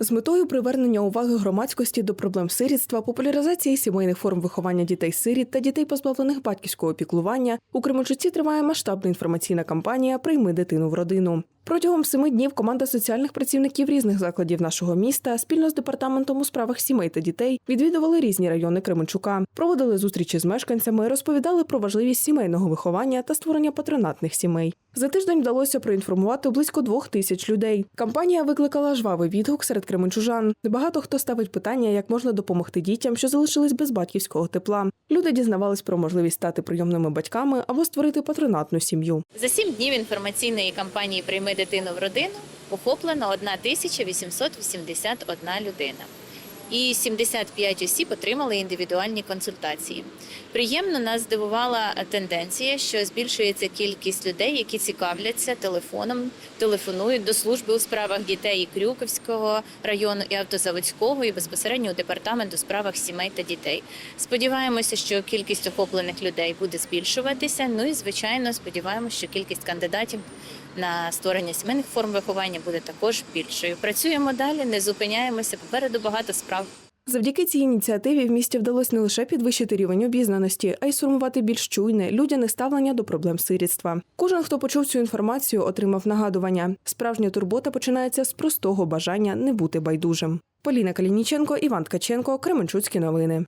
З метою привернення уваги громадськості до проблем сирітства, популяризації сімейних форм виховання дітей-сиріт та дітей, позбавлених батьківського піклування, у Кременчуці триває масштабна інформаційна кампанія Прийми дитину в родину. Протягом семи днів команда соціальних працівників різних закладів нашого міста спільно з департаментом у справах сімей та дітей відвідували різні райони Кременчука, проводили зустрічі з мешканцями, розповідали про важливість сімейного виховання та створення патронатних сімей. За тиждень вдалося проінформувати близько двох тисяч людей. Кампанія викликала жвавий відгук серед кременчужан. Багато хто ставить питання, як можна допомогти дітям, що залишились без батьківського тепла. Люди дізнавались про можливість стати прийомними батьками або створити патронатну сім'ю. За сім днів інформаційної кампанії Прийми дитину в родину охоплено 1881 людина. І 75 осіб отримали індивідуальні консультації. Приємно нас здивувала тенденція, що збільшується кількість людей, які цікавляться телефоном, телефонують до служби у справах дітей і Крюковського району, і автозаводського, і безпосередньо у департамент у справах сімей та дітей. Сподіваємося, що кількість охоплених людей буде збільшуватися. Ну і звичайно, сподіваємося, що кількість кандидатів на створення сімейних форм виховання буде також більшою. Працюємо далі, не зупиняємося. Попереду багато справ. Завдяки цій ініціативі в місті вдалося не лише підвищити рівень обізнаності, а й сформувати більш чуйне, людяне ставлення до проблем сирітства. Кожен, хто почув цю інформацію, отримав нагадування. Справжня турбота починається з простого бажання не бути байдужим. Поліна Калініченко, Іван Ткаченко, Кременчуцькі новини.